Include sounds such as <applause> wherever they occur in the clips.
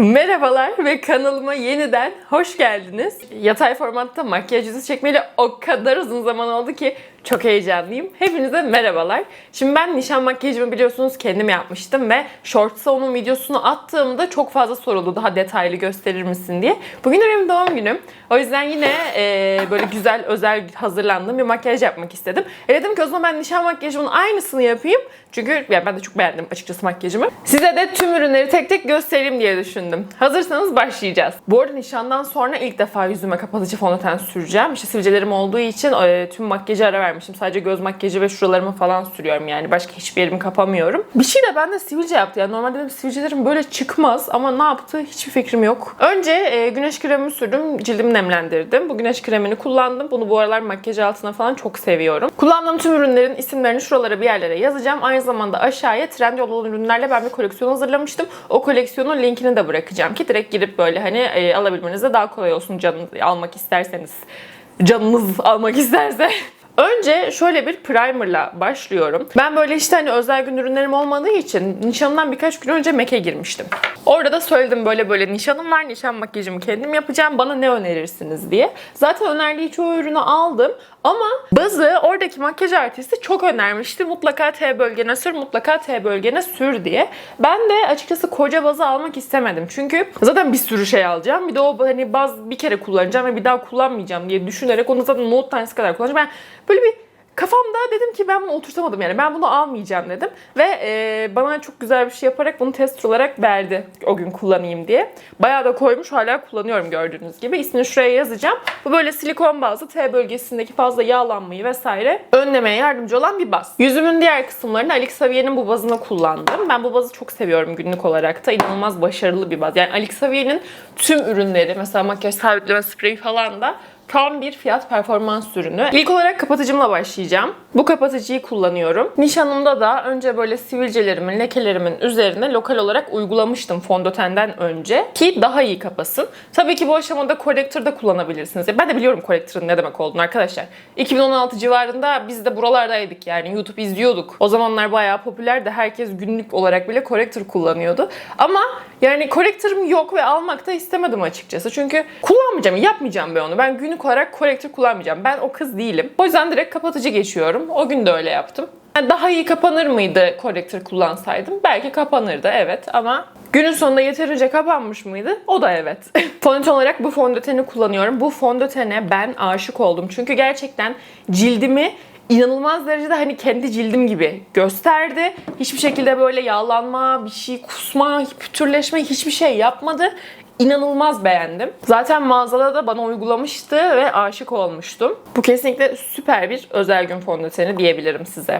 Merhabalar ve kanalıma yeniden hoş geldiniz. Yatay formatta makyaj yüzü çekmeli o kadar uzun zaman oldu ki çok heyecanlıyım. Hepinize merhabalar. Şimdi ben nişan makyajımı biliyorsunuz kendim yapmıştım ve Shorts'a onun videosunu attığımda çok fazla soruldu daha detaylı gösterir misin diye. Bugün de benim doğum günüm. O yüzden yine e, böyle güzel özel hazırlandığım bir makyaj yapmak istedim. E dedim ki o zaman ben nişan makyajımın aynısını yapayım. Çünkü yani ben de çok beğendim açıkçası makyajımı. Size de tüm ürünleri tek tek göstereyim diye düşündüm. Hazırsanız başlayacağız. Bu arada nişandan sonra ilk defa yüzüme kapatıcı fondöten süreceğim. İşte sivilcelerim olduğu için e, tüm makyajı ara vermişim. Sadece göz makyajı ve şuralarımı falan sürüyorum yani. Başka hiçbir yerimi kapamıyorum. Bir şey de bende sivilce yaptı. Yani normalde benim sivilcelerim böyle çıkmaz ama ne yaptı hiçbir fikrim yok. Önce e, güneş kremi sürdüm. Cildimi nemlendirdim. Bu güneş kremini kullandım. Bunu bu aralar makyaj altına falan çok seviyorum. Kullandığım tüm ürünlerin isimlerini şuralara bir yerlere yazacağım. Aynı zamanda aşağıya Trendyol olan ürünlerle ben bir koleksiyon hazırlamıştım. O koleksiyonun linkini de bırakacağım ki direkt girip böyle hani e, alabilmenize daha kolay olsun canınız almak isterseniz. Canınız almak isterse. <laughs> Önce şöyle bir primerla başlıyorum. Ben böyle işte hani özel gün ürünlerim olmadığı için nişanımdan birkaç gün önce MAC'e girmiştim. Orada da söyledim böyle böyle nişanım var, nişan makyajımı kendim yapacağım. Bana ne önerirsiniz diye. Zaten önerdiği çoğu ürünü aldım. Ama bazı oradaki makyaj artisti çok önermişti. Mutlaka T bölgene sür, mutlaka T bölgene sür diye. Ben de açıkçası koca bazı almak istemedim. Çünkü zaten bir sürü şey alacağım. Bir de o hani baz bir kere kullanacağım ve bir daha kullanmayacağım diye düşünerek onu zaten note tanesi kadar kullanacağım. Ben böyle bir kafamda dedim ki ben bunu oturtamadım yani ben bunu almayacağım dedim ve e, bana çok güzel bir şey yaparak bunu test olarak verdi o gün kullanayım diye. Bayağı da koymuş hala kullanıyorum gördüğünüz gibi. İsmini şuraya yazacağım. Bu böyle silikon bazlı T bölgesindeki fazla yağlanmayı vesaire önlemeye yardımcı olan bir baz. Yüzümün diğer kısımlarını Alix Savier'in bu bazını kullandım. Ben bu bazı çok seviyorum günlük olarak da. inanılmaz başarılı bir baz. Yani Alix Savier'in tüm ürünleri mesela makyaj sabitleme spreyi falan da Tam bir fiyat performans ürünü. İlk olarak kapatıcımla başlayacağım. Bu kapatıcıyı kullanıyorum. Nişanımda da önce böyle sivilcelerimin, lekelerimin üzerine lokal olarak uygulamıştım fondötenden önce ki daha iyi kapasın. Tabii ki bu aşamada korektör de kullanabilirsiniz. Ben de biliyorum korektörün ne demek olduğunu arkadaşlar. 2016 civarında biz de buralardaydık yani YouTube izliyorduk. O zamanlar bayağı popülerdi. Herkes günlük olarak bile korektör kullanıyordu. Ama yani korektörüm yok ve almak da istemedim açıkçası. Çünkü kullanmayacağım, yapmayacağım ben onu. Ben günlük olarak korektör kullanmayacağım. Ben o kız değilim. O yüzden direkt kapatıcı geçiyorum. O gün de öyle yaptım. Yani daha iyi kapanır mıydı korektör kullansaydım? Belki kapanırdı evet ama günün sonunda yeterince kapanmış mıydı? O da evet. <laughs> Fondöten olarak bu fondöteni kullanıyorum. Bu fondötene ben aşık oldum. Çünkü gerçekten cildimi inanılmaz derecede hani kendi cildim gibi gösterdi. Hiçbir şekilde böyle yağlanma, bir şey kusma, pütürleşme hiçbir şey yapmadı. İnanılmaz beğendim. Zaten mağazada da bana uygulamıştı ve aşık olmuştum. Bu kesinlikle süper bir özel gün fondöteni diyebilirim size.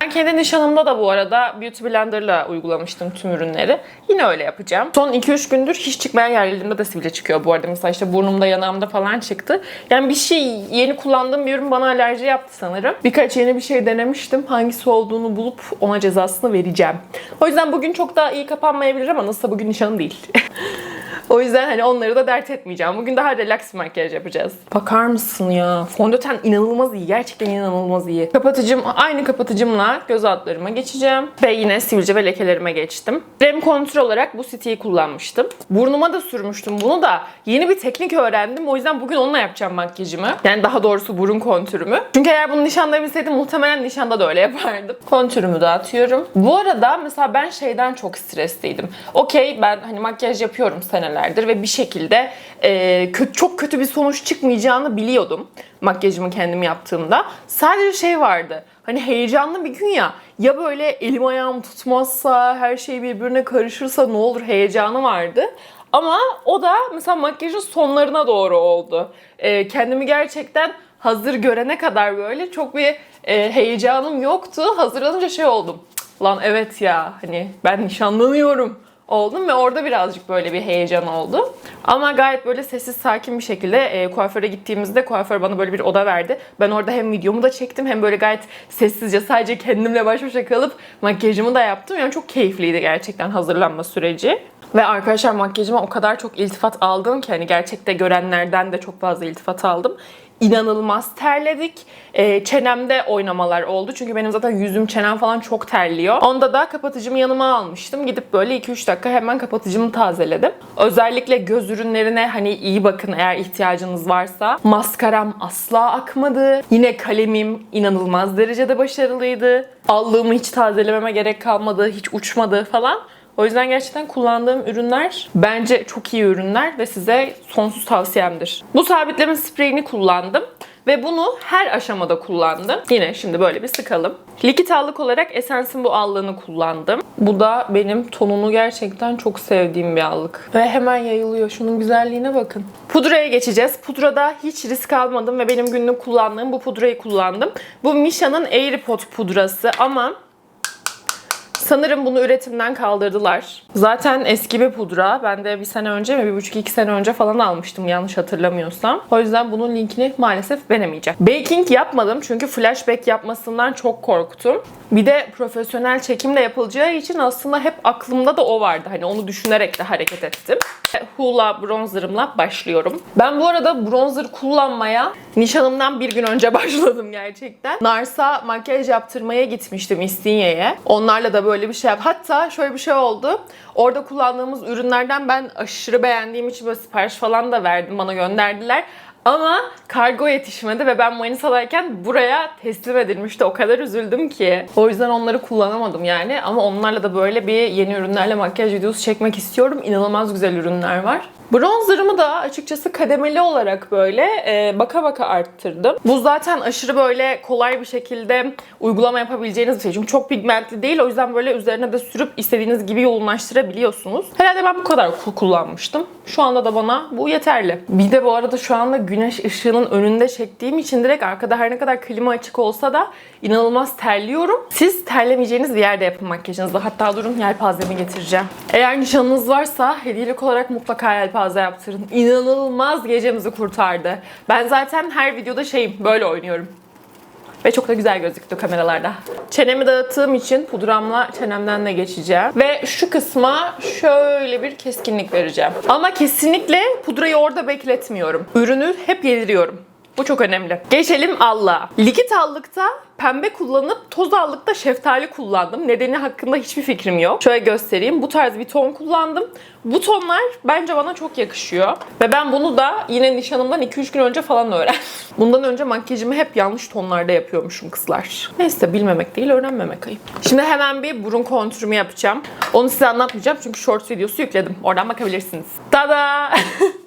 Ben kendi nişanımda da bu arada Beauty Blender'la uygulamıştım tüm ürünleri. Yine öyle yapacağım. Son 2-3 gündür hiç çıkmayan yerlerimde de sivilce çıkıyor bu arada. Mesela işte burnumda, yanağımda falan çıktı. Yani bir şey yeni kullandığım bir ürün bana alerji yaptı sanırım. Birkaç yeni bir şey denemiştim. Hangisi olduğunu bulup ona cezasını vereceğim. O yüzden bugün çok daha iyi kapanmayabilir ama nasılsa bugün nişanım değil. <laughs> O yüzden hani onları da dert etmeyeceğim. Bugün daha relax bir makyaj yapacağız. Bakar mısın ya? Fondöten inanılmaz iyi. Gerçekten inanılmaz iyi. Kapatıcım, aynı kapatıcımla göz altlarıma geçeceğim. Ve yine sivilce ve lekelerime geçtim. Krem kontür olarak bu City'yi kullanmıştım. Burnuma da sürmüştüm bunu da. Yeni bir teknik öğrendim. O yüzden bugün onunla yapacağım makyajımı. Yani daha doğrusu burun kontürümü. Çünkü eğer bunu nişanda bilseydim muhtemelen nişanda da öyle yapardım. <laughs> Kontürümü dağıtıyorum. Bu arada mesela ben şeyden çok stresliydim. Okey ben hani makyaj yapıyorum senelerdir ve bir şekilde e, kötü, çok kötü bir sonuç çıkmayacağını biliyordum makyajımı kendim yaptığımda. Sadece şey vardı. Hani heyecanlı bir gün ya. Ya böyle elim ayağım tutmazsa, her şey birbirine karışırsa ne olur heyecanı vardı. Ama o da mesela makyajın sonlarına doğru oldu. E, kendimi gerçekten hazır görene kadar böyle çok bir e, heyecanım yoktu. Hazırlanınca şey oldum. "Cık, Lan evet ya hani ben nişanlanıyorum oldum ve orada birazcık böyle bir heyecan oldu. Ama gayet böyle sessiz sakin bir şekilde e, kuaföre gittiğimizde kuaför bana böyle bir oda verdi. Ben orada hem videomu da çektim hem böyle gayet sessizce sadece kendimle baş başa kalıp makyajımı da yaptım. Yani çok keyifliydi gerçekten hazırlanma süreci. Ve arkadaşlar makyajıma o kadar çok iltifat aldım ki hani gerçekte görenlerden de çok fazla iltifat aldım. İnanılmaz terledik. Ee, çenemde oynamalar oldu. Çünkü benim zaten yüzüm, çenem falan çok terliyor. Onda da kapatıcımı yanıma almıştım. Gidip böyle 2-3 dakika hemen kapatıcımı tazeledim. Özellikle göz ürünlerine hani iyi bakın eğer ihtiyacınız varsa. Maskaram asla akmadı. Yine kalemim inanılmaz derecede başarılıydı. Allığımı hiç tazelememe gerek kalmadı. Hiç uçmadı falan. O yüzden gerçekten kullandığım ürünler bence çok iyi ürünler ve size sonsuz tavsiyemdir. Bu sabitleme spreyini kullandım. Ve bunu her aşamada kullandım. Yine şimdi böyle bir sıkalım. Likit allık olarak Essence'in bu allığını kullandım. Bu da benim tonunu gerçekten çok sevdiğim bir allık. Ve hemen yayılıyor. Şunun güzelliğine bakın. Pudraya geçeceğiz. Pudrada hiç risk almadım ve benim günlük kullandığım bu pudrayı kullandım. Bu Misha'nın Airpod pudrası ama Sanırım bunu üretimden kaldırdılar. Zaten eski bir pudra. Ben de bir sene önce mi, bir buçuk iki sene önce falan almıştım yanlış hatırlamıyorsam. O yüzden bunun linkini maalesef veremeyeceğim. Baking yapmadım çünkü flashback yapmasından çok korktum. Bir de profesyonel çekimle yapılacağı için aslında hep aklımda da o vardı. Hani onu düşünerek de hareket ettim. Hoola bronzerımla başlıyorum. Ben bu arada bronzer kullanmaya nişanımdan bir gün önce <laughs> başladım gerçekten. Nars'a makyaj yaptırmaya gitmiştim İstinye'ye. Onlarla da böyle bir şey yap. Hatta şöyle bir şey oldu. Orada kullandığımız ürünlerden ben aşırı beğendiğim için böyle sipariş falan da verdim. Bana gönderdiler. Ama kargo yetişmedi ve ben Manisa'dayken buraya teslim edilmişti. O kadar üzüldüm ki. O yüzden onları kullanamadım yani. Ama onlarla da böyle bir yeni ürünlerle makyaj videosu çekmek istiyorum. İnanılmaz güzel ürünler var. Bronzerımı da açıkçası kademeli olarak böyle e, baka baka arttırdım. Bu zaten aşırı böyle kolay bir şekilde uygulama yapabileceğiniz bir şey. Çünkü çok pigmentli değil. O yüzden böyle üzerine de sürüp istediğiniz gibi yoğunlaştırabiliyorsunuz. Herhalde ben bu kadar ku- kullanmıştım. Şu anda da bana bu yeterli. Bir de bu arada şu anda güneş ışığının önünde çektiğim için direkt arkada her ne kadar klima açık olsa da inanılmaz terliyorum. Siz terlemeyeceğiniz bir yerde yapın makyajınızı. Hatta durun yelpazemi getireceğim. Eğer nişanınız varsa hediyelik olarak mutlaka yelpaze yaptırın. İnanılmaz gecemizi kurtardı. Ben zaten her videoda şeyim böyle oynuyorum. Ve çok da güzel gözüktü kameralarda. Çenemi dağıttığım için pudramla çenemden de geçeceğim. Ve şu kısma şöyle bir keskinlik vereceğim. Ama kesinlikle pudrayı orada bekletmiyorum. Ürünü hep yediriyorum. Bu çok önemli. Geçelim allığa. Likit allıkta pembe kullanıp toz allıkta şeftali kullandım. Nedeni hakkında hiçbir fikrim yok. Şöyle göstereyim. Bu tarz bir ton kullandım. Bu tonlar bence bana çok yakışıyor. Ve ben bunu da yine nişanımdan 2-3 gün önce falan öğrendim. <laughs> Bundan önce makyajımı hep yanlış tonlarda yapıyormuşum kızlar. Neyse bilmemek değil öğrenmemek ayıp. Şimdi hemen bir burun kontürümü yapacağım. Onu size anlatmayacağım çünkü short videosu yükledim. Oradan bakabilirsiniz. Tada! <laughs>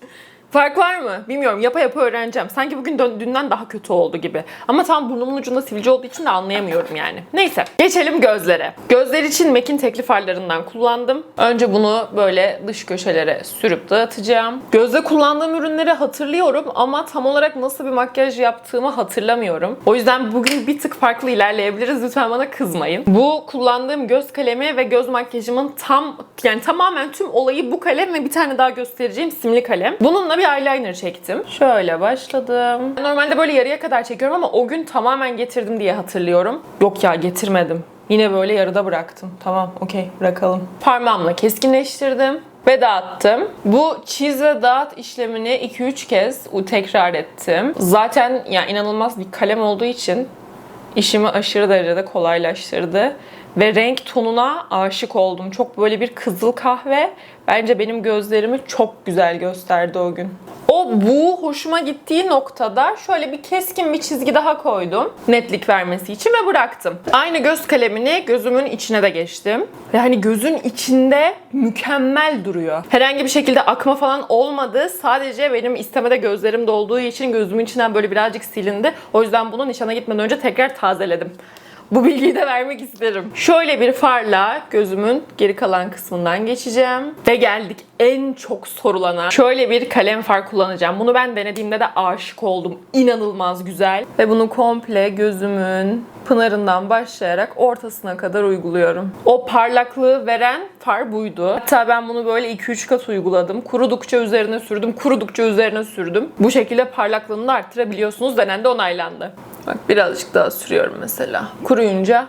Fark var mı? Bilmiyorum. Yapa yapa öğreneceğim. Sanki bugün dön- dünden daha kötü oldu gibi. Ama tam burnumun ucunda sivilce olduğu için de anlayamıyorum yani. Neyse. Geçelim gözlere. Gözler için MAC'in tekli farlarından kullandım. Önce bunu böyle dış köşelere sürüp dağıtacağım. Gözde kullandığım ürünleri hatırlıyorum ama tam olarak nasıl bir makyaj yaptığımı hatırlamıyorum. O yüzden bugün bir tık farklı ilerleyebiliriz. Lütfen bana kızmayın. Bu kullandığım göz kalemi ve göz makyajımın tam yani tamamen tüm olayı bu kalem ve bir tane daha göstereceğim simli kalem. Bununla bir eyeliner çektim. Şöyle başladım. Normalde böyle yarıya kadar çekiyorum ama o gün tamamen getirdim diye hatırlıyorum. Yok ya getirmedim. Yine böyle yarıda bıraktım. Tamam okey bırakalım. Parmağımla keskinleştirdim ve dağıttım. Bu çiz ve dağıt işlemini 2-3 kez tekrar ettim. Zaten yani inanılmaz bir kalem olduğu için işimi aşırı derecede kolaylaştırdı. Ve renk tonuna aşık oldum. Çok böyle bir kızıl kahve. Bence benim gözlerimi çok güzel gösterdi o gün. O bu hoşuma gittiği noktada şöyle bir keskin bir çizgi daha koydum. Netlik vermesi için ve bıraktım. Aynı göz kalemini gözümün içine de geçtim. Ve hani gözün içinde mükemmel duruyor. Herhangi bir şekilde akma falan olmadı. Sadece benim istemede gözlerim dolduğu için gözümün içinden böyle birazcık silindi. O yüzden bunu nişana gitmeden önce tekrar tazeledim. Bu bilgiyi de vermek isterim. Şöyle bir farla gözümün geri kalan kısmından geçeceğim. Ve geldik en çok sorulana. Şöyle bir kalem far kullanacağım. Bunu ben denediğimde de aşık oldum. İnanılmaz güzel. Ve bunu komple gözümün pınarından başlayarak ortasına kadar uyguluyorum. O parlaklığı veren far buydu. Hatta ben bunu böyle 2-3 kat uyguladım. Kurudukça üzerine sürdüm, kurudukça üzerine sürdüm. Bu şekilde parlaklığını da arttırabiliyorsunuz. Denendi onaylandı. Bak birazcık daha sürüyorum mesela. Kuruyunca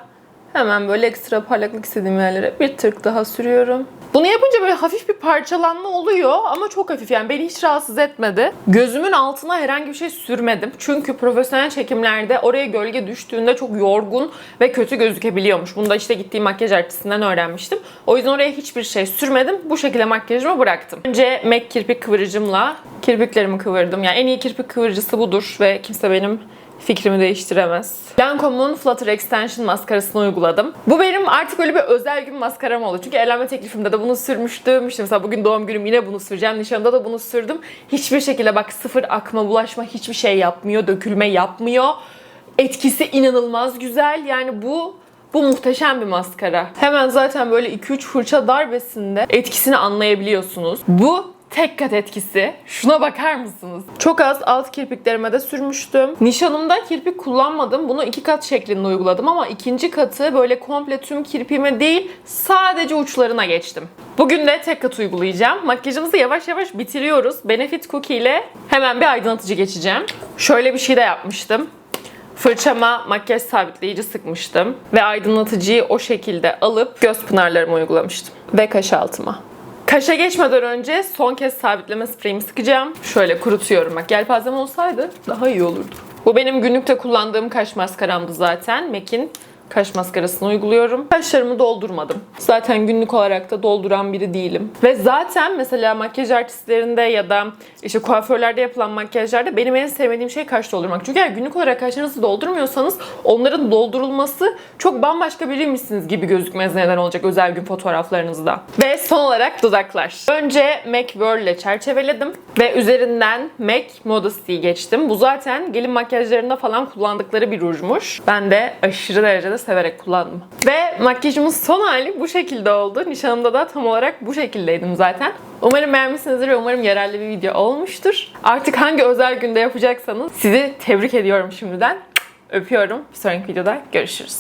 Hemen böyle ekstra parlaklık istediğim yerlere bir tık daha sürüyorum. Bunu yapınca böyle hafif bir parçalanma oluyor ama çok hafif yani beni hiç rahatsız etmedi. Gözümün altına herhangi bir şey sürmedim. Çünkü profesyonel çekimlerde oraya gölge düştüğünde çok yorgun ve kötü gözükebiliyormuş. Bunu da işte gittiğim makyaj artistinden öğrenmiştim. O yüzden oraya hiçbir şey sürmedim. Bu şekilde makyajımı bıraktım. Önce MAC kirpik kıvırıcımla kirpiklerimi kıvırdım. Yani en iyi kirpik kıvırıcısı budur ve kimse benim fikrimi değiştiremez. Lancome'un Flutter Extension maskarasını uyguladım. Bu benim artık öyle bir özel gün maskaram oldu. Çünkü evlenme teklifimde de bunu sürmüştüm. İşte mesela bugün doğum günüm yine bunu süreceğim. Nişanımda da bunu sürdüm. Hiçbir şekilde bak sıfır akma, bulaşma hiçbir şey yapmıyor. Dökülme yapmıyor. Etkisi inanılmaz güzel. Yani bu bu muhteşem bir maskara. Hemen zaten böyle 2-3 fırça darbesinde etkisini anlayabiliyorsunuz. Bu tek kat etkisi. Şuna bakar mısınız? Çok az alt kirpiklerime de sürmüştüm. Nişanımda kirpik kullanmadım. Bunu iki kat şeklinde uyguladım ama ikinci katı böyle komple tüm kirpiğime değil sadece uçlarına geçtim. Bugün de tek kat uygulayacağım. Makyajımızı yavaş yavaş bitiriyoruz. Benefit Cookie ile hemen bir aydınlatıcı geçeceğim. Şöyle bir şey de yapmıştım. Fırçama makyaj sabitleyici sıkmıştım ve aydınlatıcıyı o şekilde alıp göz pınarlarıma uygulamıştım ve kaş altıma. Kaşa geçmeden önce son kez sabitleme spreyimi sıkacağım. Şöyle kurutuyorum. Bak yelpazem olsaydı daha iyi olurdu. Bu benim günlükte kullandığım kaş maskaramdı zaten. MAC'in kaş maskarasını uyguluyorum. Kaşlarımı doldurmadım. Zaten günlük olarak da dolduran biri değilim. Ve zaten mesela makyaj artistlerinde ya da işte kuaförlerde yapılan makyajlarda benim en sevmediğim şey kaş doldurmak. Çünkü eğer günlük olarak kaşlarınızı doldurmuyorsanız onların doldurulması çok bambaşka biriymişsiniz gibi gözükmeniz neden olacak özel gün fotoğraflarınızda. Ve son olarak dudaklar. Önce MAC Whirl ile çerçeveledim ve üzerinden MAC Modasty'yi geçtim. Bu zaten gelin makyajlarında falan kullandıkları bir rujmuş. Ben de aşırı derecede severek kullandım. Ve makyajımın son hali bu şekilde oldu. Nişanımda da tam olarak bu şekildeydim zaten. Umarım beğenmişsinizdir ve umarım yararlı bir video olmuştur. Artık hangi özel günde yapacaksanız sizi tebrik ediyorum şimdiden. Öpüyorum. Bir sonraki videoda görüşürüz.